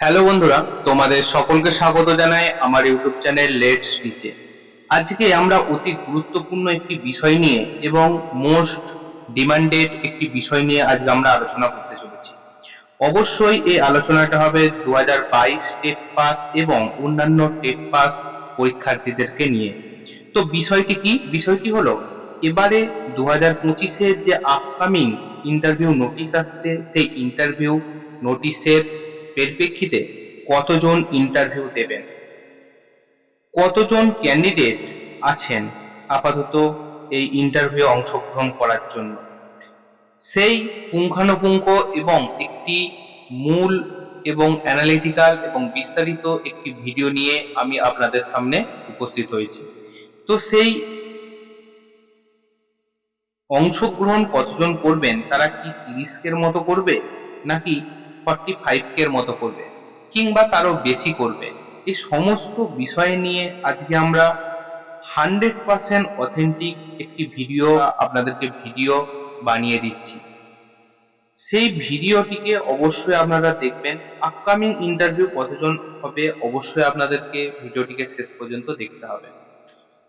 Hello বন্ধুরা, তোমাদের সকলকে স্বাগত জানাই আমার ইউটিউব চ্যানেল লেট স্পিচে আজকে আমরা অতি গুরুত্বপূর্ণ একটি বিষয় নিয়ে এবং মোস্ট ডিমান্ডেড একটি বিষয় নিয়ে আজকে আমরা আলোচনা করতে চলেছি। অবশ্যই এই আলোচনাটা হবে দু হাজার বাইশ টেট পাস এবং অন্যান্য টেট পাস পরীক্ষার্থীদেরকে নিয়ে। তো বিষয়টি কি? বিষয়টি হলো, এবারে দু হাজার পঁচিশের যে আপকামিং ইন্টারভিউ নোটিশ আসছে, সেই ইন্টারভিউ নোটিশের পরিপ্রেক্ষিতে কতজন ইন্টারভিউ দেবেন? কতজন ক্যান্ডিডেট আছেন আপাতত এই ইন্টারভিউ অংশগ্রহণ করার জন্য? সেই পুঙ্খানুপুঙ্খ এবং একটি মূল এবং অ্যানালিটিক্যাল এবং বিস্তারিত একটি ভিডিও নিয়ে আমি আপনাদের সামনে উপস্থিত হয়েছি। তো সেই অংশগ্রহণ কতজন করবেন, তারা কি এর মতো করবে, নাকি ফর্টি ফাইভ মতো করবে, কিংবা তারও বেশি করবে। এই সমস্ত বিষয় নিয়ে আজকে আমরা হান্ড্রেড পার্সেন্ট অথেন্টিক একটি ভিডিও আপনাদেরকে ভিডিও বানিয়ে দিচ্ছি। সেই ভিডিওটিকে অবশ্যই আপনারা দেখবেন আপকামিং ইন্টারভিউ কতজন হবে অবশ্যই আপনাদেরকে ভিডিওটিকে শেষ পর্যন্ত দেখতে হবে।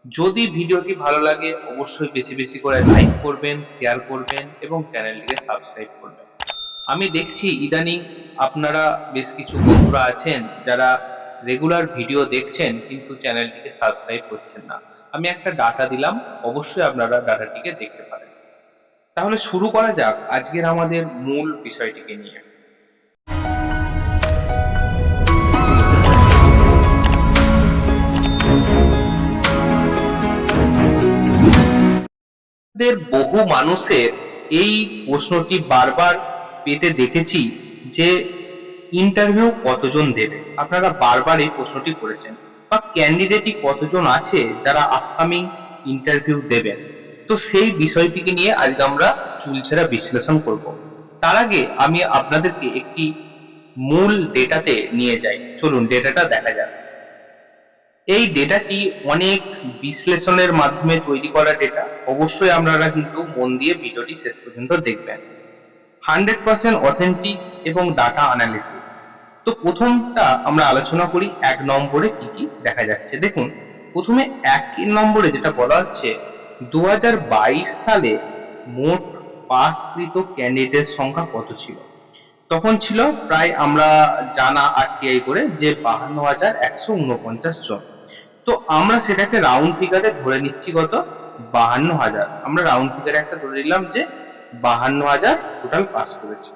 যদি ভিডিওটি ভালো লাগে, অবশ্যই বেশি বেশি করে লাইক করবেন শেয়ার করবেন, এবং চ্যানেলটিকে সাবস্ক্রাইব করবেন। আমি দেখছি ইদানিং আপনারা বেশ কিছু বন্ধুরা আছেন যারা রেগুলার ভিডিও দেখছেন কিন্তু চ্যানেলটিকে সাবস্ক্রাইব করছেন না। আমি একটা ডাটা দিলাম, অবশ্যই আপনারা ডাটাটিকে দেখতে পারেন। তাহলে শুরু করা যাক আজকের আমাদের মূল বিষয়টিকে নিয়ে। বহু মানুষের এই প্রশ্নটি বারবার পেতে দেখেছি যে ইন্টারভিউ কতজন দেবে। আপনারা বারবার এই প্রশ্নটি করেছেন। বা ক্যান্ডিডেটই কতজন আছে যারা আপকামিং ইন্টারভিউ দেবেন। তো সেই বিষয়টিকে নিয়ে আজকে আমরা চুলছেরা বিশ্লেষণ করব। তার আগে আমি আপনাদেরকে একটি মূল ডেটাতে নিয়ে যাই। চলুন ডেটাটা দেখা যাক। এই ডেটাটি অনেক বিশ্লেষণের মাধ্যমে তৈরি করা ডেটা। অবশ্যই আপনারা কিন্তু মন দিয়ে ভিডিওটি শেষ পর্যন্ত দেখবেন। হান্ড্রেড পার্সেন্ট অথেন্টিক এবং ডাটা অ্যানালিসিস তো প্রথমটা আমরা আলোচনা করি, এক নম্বরে কি কি দেখা যাচ্ছে। দেখুন, প্রথমে এক নম্বরে যেটা বলা হচ্ছে দু হাজার বাইশ সালে মোট পাসকৃত ক্যান্ডিডেট সংখ্যা কত ছিল? তখন ছিল প্রায় আমরা জানা আরটিআই করে যে বাহান্ন হাজার একশো উনপঞ্চাশ জন। তো আমরা সেটাকে রাউন্ড ফিগারে ধরে নিচ্ছি কত? বাহান্ন হাজার। আমরা রাউন্ড ফিগারে একটা ধরে নিলাম যে বাহান্ন হাজার টোটাল পাস করেছে।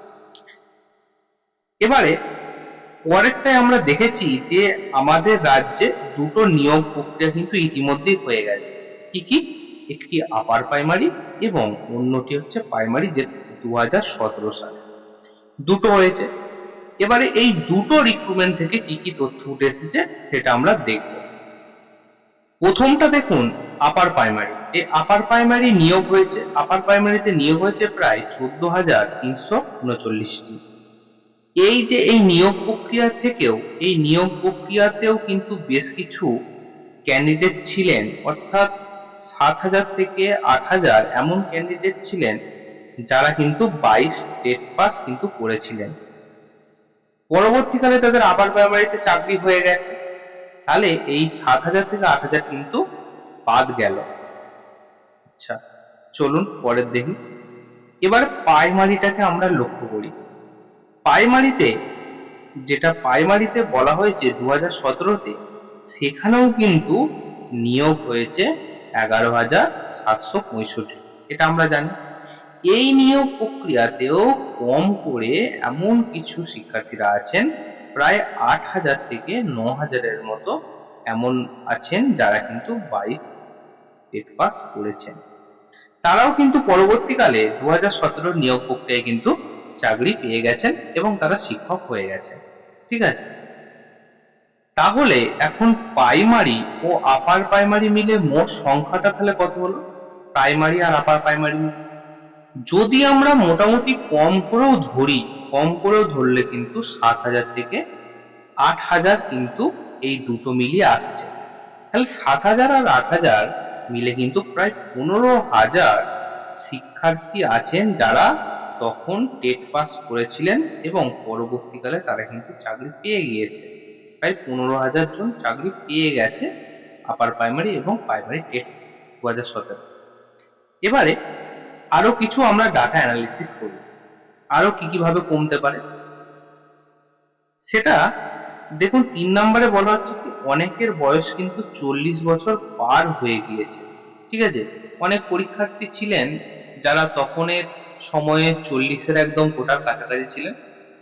এবারে পরেরটায় আমরা দেখেছি যে আমাদের রাজ্যে দুটো নিয়োগ প্রক্রিয়া কিন্তু ইতিমধ্যেই হয়ে গেছে। কি কি? একটি আপার প্রাইমারি এবং অন্যটি হচ্ছে প্রাইমারি যে দু হাজার সতেরো সালে। দুটো হয়েছে। এবারে এই দুটো রিক্রুটমেন্ট থেকে কি কি তথ্য উঠে এসেছে সেটা আমরা দেখব। প্রথমটা দেখুন আপার প্রাইমারি এই আপার প্রাইমারি নিয়োগ হয়েছে আপার প্রাইমারিতে নিয়োগ হয়েছে প্রায় চোদ্দ হাজার তিনশো উনচল্লিশটি। এই যে এই নিয়োগ প্রক্রিয়া থেকেও, এই নিয়োগ প্রক্রিয়াতেও কিন্তু বেশ কিছু ক্যান্ডিডেট ছিলেন, অর্থাৎ সাত হাজার থেকে আট হাজার এমন ক্যান্ডিডেট ছিলেন যারা কিন্তু বাইশ টেট পাস কিন্তু করেছিলেন। পরবর্তীকালে তাদের আপার প্রাইমারিতে চাকরি হয়ে গেছে। তাহলে এই সাত হাজার থেকে আট হাজার কিন্তু বাদ গেল। আচ্ছা চলুন পরের দেখি। এবার প্রাইমারিটাকে আমরা লক্ষ্য করি। প্রাইমারিতে যেটা প্রাইমারিতে বলা হয়েছে দু হাজার সতেরোতে, সেখানেও কিন্তু নিয়োগ হয়েছে এগারো হাজার সাতশো পঁয়ষট্টি। এটা আমরা জানি। এই নিয়োগ প্রক্রিয়াতেও কম করে এমন কিছু শিক্ষার্থীরা আছেন প্রায় আট হাজার থেকে ন হাজারের মতো এমন আছেন যারা কিন্তু বাইক টেট পাস করেছেন। তারাও কিন্তু পরবর্তীকালে দু হাজার সতেরো নিয়োগ প্রক্রিয়ায় কিন্তু চাকরি পেয়ে গেছেন এবং তারা শিক্ষক হয়ে গেছেন। ঠিক আছে? তাহলে এখন প্রাইমারি ও আপার প্রাইমারি মিলে মোট সংখ্যাটা তাহলে কত হলো? প্রাইমারি আর আপার প্রাইমারি মিলে। যদি আমরা মোটামুটি কম করেও ধরি, কম করেও ধরলে কিন্তু সাত হাজার থেকে আট হাজার কিন্তু এই দুটো মিলিয়ে আসছে। তাহলে সাত হাজার আর আট হাজার মিলে কিন্তু প্রায় পনেরো হাজার শিক্ষার্থী আছেন যারা তখন টেট পাস করেছিলেন এবং পরবর্তীকালে তারা কিন্তু চাকরি পেয়ে গিয়েছে। প্রায় পনেরো হাজার জন চাকরি পেয়ে গেছে আপার প্রাইমারি এবং প্রাইমারি টেট দু হাজার সতেরো। এবারে আরও কিছু আমরা ডাটা অ্যানালিসিস করি। আরও কি কীভাবে কমতে পারে? সেটা দেখুন, তিন নম্বরে বলা হচ্ছে কি, অনেকের বয়স কিন্তু চল্লিশ বছর পার হয়ে গিয়েছে। ঠিক আছে? অনেক পরীক্ষার্থী ছিলেন যারা তখনের সময়ে চল্লিশের একদম কোটার কাছাকাছি ছিলেন।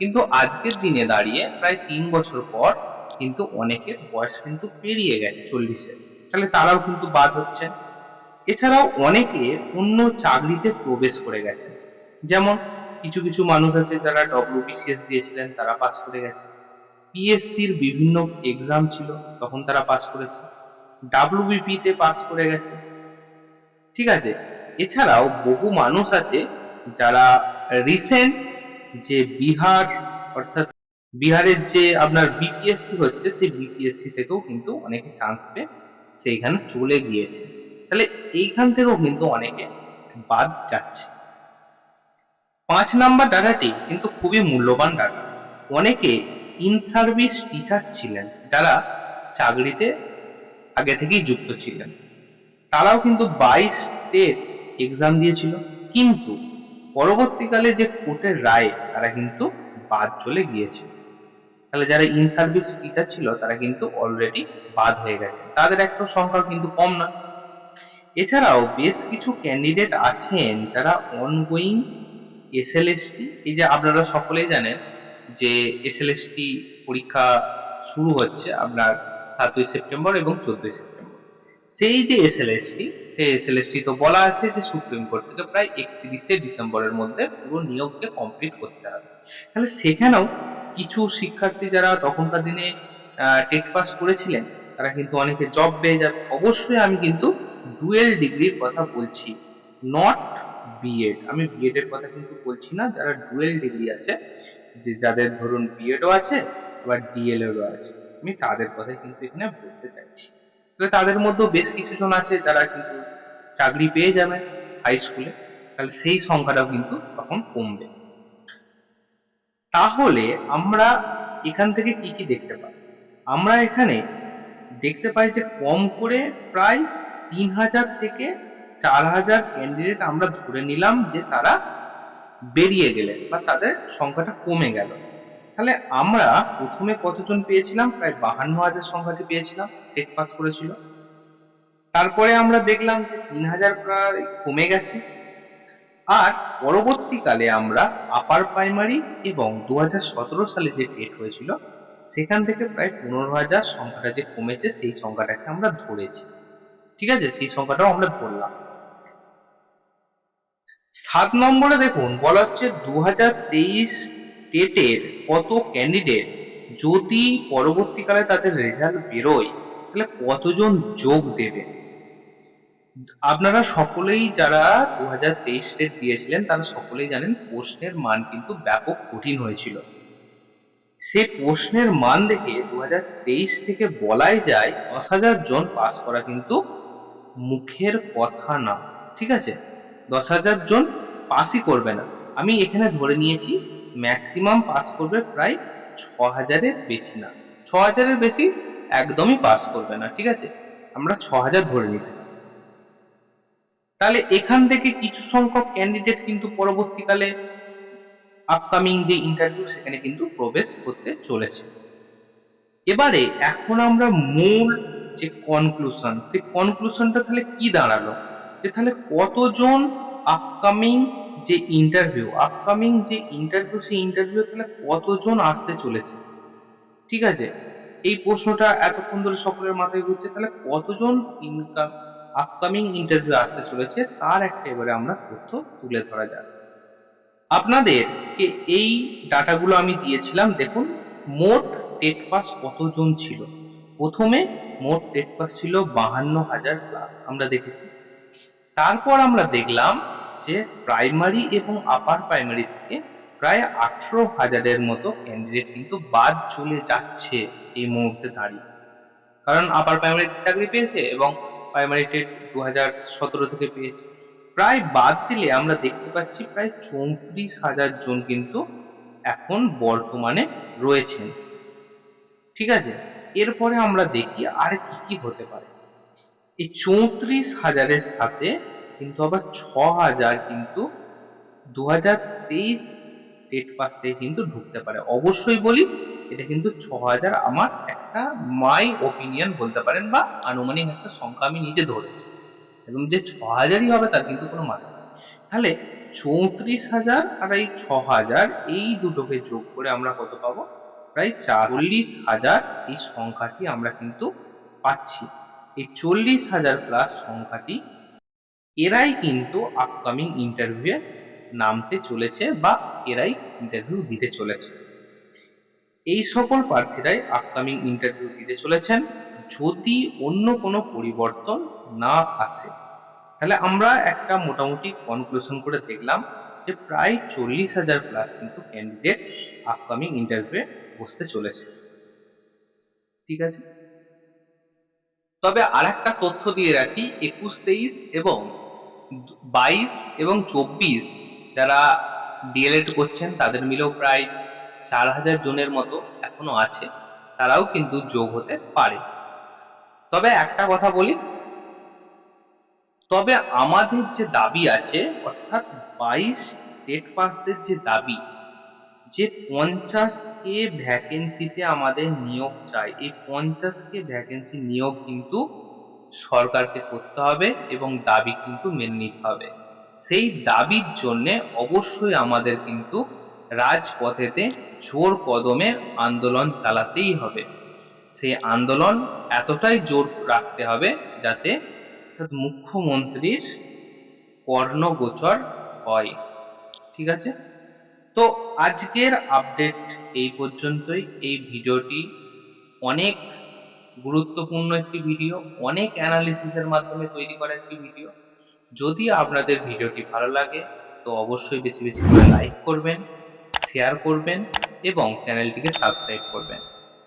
কিন্তু আজকের দিনে দাঁড়িয়ে প্রায় তিন বছর পর কিন্তু অনেকের বয়স কিন্তু পেরিয়ে গেছে চল্লিশে তাহলে তারাও কিন্তু বাদ হচ্ছে এছাড়াও অনেকে অন্য চাকরিতে প্রবেশ করে গেছে যেমন কিছু কিছু মানুষ আছে যারা ডব্লিউবিসিএস দিয়েছিলেন, তারা পাস করে গেছে। পিএসসির বিভিন্ন এক্সাম ছিল, তখন তারা পাস করেছে। ডাব্লিউবিপি তে পাস করে গেছে। ঠিক আছে? এছাড়াও বহু মানুষ আছে যারা রিসেন্ট যে বিহার, অর্থাৎ বিহারের যে আপনার বিপিএসসি হচ্ছে, সেই বিপিএসসি থেকেও কিন্তু অনেকে চান্স পেয়ে সেইখানে চলে গিয়েছে। তাহলে এইখান থেকেও কিন্তু অনেকে বাদ যাচ্ছে। পাঁচ নাম্বার ডাটাটি কিন্তু খুবই মূল্যবান ডাটা অনেকে ইন সার্ভিস টিচার ছিলেন, যারা চাকরিতে আগে থেকেই যুক্ত ছিলেন। তারাও কিন্তু বাইশ টেট এক্সাম দিয়েছিল। কিন্তু পরবর্তীকালে যে কোর্টের রায়ে, তারা কিন্তু বাদ চলে গিয়েছে। তাহলে যারা ইন সার্ভিস টিচার ছিল, তারা কিন্তু অলরেডি বাদ হয়ে গেছে। তাদের একটা সংখ্যা কিন্তু কম না। এছাড়াও বেশ কিছু ক্যান্ডিডেট আছেন, যারা অনগোয়িং এসএলএসটি এই যে আপনারা সকলেই জানেন যে এসএলএসটি পরীক্ষা শুরু হচ্ছে আপনার সাতই সেপ্টেম্বর এবং চোদ্দই সেপ্টেম্বর। সেই যে এসএলএসটি সেই এসএলএসটি তো বলা আছে যে সুপ্রিম কোর্ট থেকে প্রায় একত্রিশে ডিসেম্বরের মধ্যে পুরো নিয়োগকে কমপ্লিট করতে হবে। তাহলে সেখানেও কিছু শিক্ষার্থী যারা তখনকার দিনে টেট পাস করেছিলেন, তারা কিন্তু অনেকে জব পেয়ে যাবে। অবশ্যই আমি কিন্তু ডুয়েল ডিগ্রির কথা বলছি নট বিএড আমি বিএড এর কথা কিন্তু বলছি না, যারা ডুয়েল ডিগ্রি আছে যে যাদের ধরুন বিএডও আছে, আবার ডিএলএডও আছে। আমি তাদের কথাই কিন্তু এখানে বলতে চাইছি। তাহলে তাদের মধ্যেও বেশ কিছু জন আছে যারা কিন্তু চাকরি পেয়ে যাবে হাই স্কুলে তাহলে সেই সংখ্যাটাও কিন্তু তখন কমবে। তাহলে আমরা এখান থেকে কি কি দেখতে পাই? আমরা এখানে দেখতে পাই যে কম করে প্রায় তিন হাজার থেকে চার হাজার ক্যান্ডিডেট আমরা ধরে নিলাম যে তারা বেরিয়ে গেলেন বা তাদের সংখ্যাটা কমে গেল। তাহলে আমরা প্রথমে কতজন পেয়েছিলাম? প্রায় বাহান্ন হাজার সংখ্যাটি পেয়েছিলাম, টেট পাস করেছিল। তারপরে আমরা দেখলাম যে তিন হাজার প্রায় কমে গেছে। আর পরবর্তীকালে আমরা আপার প্রাইমারি এবং দু হাজার সতেরো সালে যে টেট হয়েছিল, সেখান থেকে প্রায় পনেরো হাজার সংখ্যাটা যে কমেছে, সেই সংখ্যাটাকে আমরা ধরেছি। ঠিক আছে? সেই সংখ্যাটাও আমরা ধরলাম। সাত নম্বরে দেখুন, বলা হচ্ছে দু হাজার তেইশ টেটের কত ক্যান্ডিডেট যদি পরবর্তীকালে তাদের রেজাল্ট বেরোয়, তাহলে কতজন যোগ দেবে? আপনারা সকলেই যারা দু হাজার তেইশ টেট দিয়েছিলেন, তারা সকলেই জানেন প্রশ্নের মান কিন্তু ব্যাপক কঠিন হয়েছিল। সে প্রশ্নের মান দেখে দু হাজার তেইশ থেকে বলাই যায় দশ হাজার জন পাস করা কিন্তু মুখের কথা না, ঠিক আছে? দশ হাজার জন পাসই করবে না। আমি এখানে ধরে নিয়েছি ম্যাক্সিমাম পাস করবে প্রায় ছ হাজারের বেশি না। ছ হাজারের বেশি একদমই পাস করবে না, ঠিক আছে? আমরা ছ হাজার ধরে নিতে তাহলে এখান থেকে কিছু সংখ্যক ক্যান্ডিডেট কিন্তু পরবর্তীকালে আপকামিং যে ইন্টারভিউ সেখানে কিন্তু প্রবেশ করতে চলেছে। এবারে এখন আমরা মূল যে কনক্লুশন সেই কনক্লুশনটা তাহলে কি দাঁড়াল? যে তাহলে কতজন আপকামিং যে ইন্টারভিউ আপকামিং যে ইন্টারভিউ সেই ইন্টারভিউ তাহলে কতজন আসতে চলেছে? ঠিক আছে? এই প্রশ্নটা এতক্ষণ ধরে সকলের মাথায় ঘুরছে, তাহলে কতজন ইনকাম আপকামিং ইন্টারভিউ আসতে চলেছে তার একটা এবারে আমরা তথ্য তুলে ধরা যাক। আপনাদেরকে এই ডাটাগুলো আমি দিয়েছিলাম, দেখুন, মোট টেট পাস কতজন ছিল? প্রথমে মোট টেট পাস ছিল বাহান্ন হাজার প্লাস আমরা দেখেছি। তারপর আমরা দেখলাম যে প্রাইমারি এবং আপার প্রাইমারি থেকে প্রায় আঠারো হাজারের মতো ক্যান্ডিডেট কিন্তু বাদ চলে যাচ্ছে এই মুহূর্তে দাঁড়িয়ে। কারণ আপার প্রাইমারিতে চাকরি পেয়েছে এবং প্রাইমারি টেট দু হাজার সতেরো থেকে পেয়েছে। প্রায় বাদ দিলে আমরা দেখতে পাচ্ছি প্রায় চৌত্রিশ হাজার জন কিন্তু এখন বর্তমানে রয়েছেন। ঠিক আছে? এরপরে আমরা দেখি আর কি কি হতে পারে। এই চৌত্রিশ হাজারের সাথে কিন্তু আবার ছ হাজার কিন্তু দু হাজার তেইশ ডেট পাস থেকে কিন্তু ঢুকতে পারে। অবশ্যই বলি, এটা কিন্তু ছ হাজার আমার একটা মাই ওপিনিয়ন বলতে পারেন বা আনুমানিক একটা সংখ্যা আমি নিজে ধরেছি। এবং যে ছ হাজারই হবে তার কিন্তু কোনো মানে তাহলে চৌত্রিশ হাজার আর এই ছ হাজার, এই দুটোকে যোগ করে আমরা কত পাবো? প্রায় চল্লিশ হাজার এই সংখ্যাটি আমরা কিন্তু পাচ্ছি। এই চল্লিশ হাজার প্লাস সংখ্যাটি এরাই কিন্তু আপকামিং ইন্টারভিউয়ে নামতে চলেছে বা এরাই ইন্টারভিউ দিতে চলেছে। এই সকল প্রার্থীরাই আপকামিং ইন্টারভিউ দিতে চলেছেন। যদি অন্য কোনো পরিবর্তন না আসে, তাহলে আমরা একটা মোটামুটি কনক্লুশন করে দেখলাম যে প্রায় চল্লিশ হাজার প্লাস কিন্তু ক্যান্ডিডেট আপকামিং ইন্টারভিউয়ে বসতে চলেছে। ঠিক আছে? তবে আর একটা তথ্য দিয়ে রাখি, একুশ তেইশ এবং বাইশ এবং চব্বিশ যারা ডিএলএড করছেন, তাদের মিলেও প্রায় চার হাজার জনের মতো এখনও আছে। তারাও কিন্তু যোগ হতে পারে। তবে একটা কথা বলি, তবে আমাদের যে দাবি আছে, অর্থাৎ বাইশ ডেট পাসদের যে দাবি যে পঞ্চাশ কে ভ্যাকেন্সিতে আমাদের নিয়োগ চাই, এই পঞ্চাশ কে ভ্যাকেন্সি নিয়োগ কিন্তু সরকারকে করতে হবে এবং দাবি কিন্তু মেনে নিতে হবে। সেই দাবির জন্য অবশ্যই আমাদের কিন্তু রাজপথেতে জোর কদমে আন্দোলন চালাতেই হবে। সেই আন্দোলন এতটাই জোর রাখতে হবে যাতে মুখ্যমন্ত্রীর কর্ণগোচর হয়। ঠিক আছে? তো আজকের আপডেট এই পর্যন্তই। এই ভিডিওটি অনেক গুরুত্বপূর্ণ একটি ভিডিও অনেক অ্যানালিসিসের মাধ্যমে তৈরি করা একটি ভিডিও যদি আপনাদের ভিডিওটি ভালো লাগে, তো অবশ্যই বেশি বেশি করে লাইক করবেন শেয়ার করবেন এবং চ্যানেলটিকে সাবস্ক্রাইব করবেন।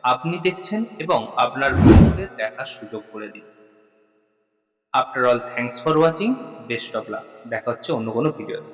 আপনি দেখছেন এবং আপনার বন্ধুদের দেখার সুযোগ করে দিন। After all thanks for watching best of luck দেখা হচ্ছে অন্য কোনো ভিডিওতে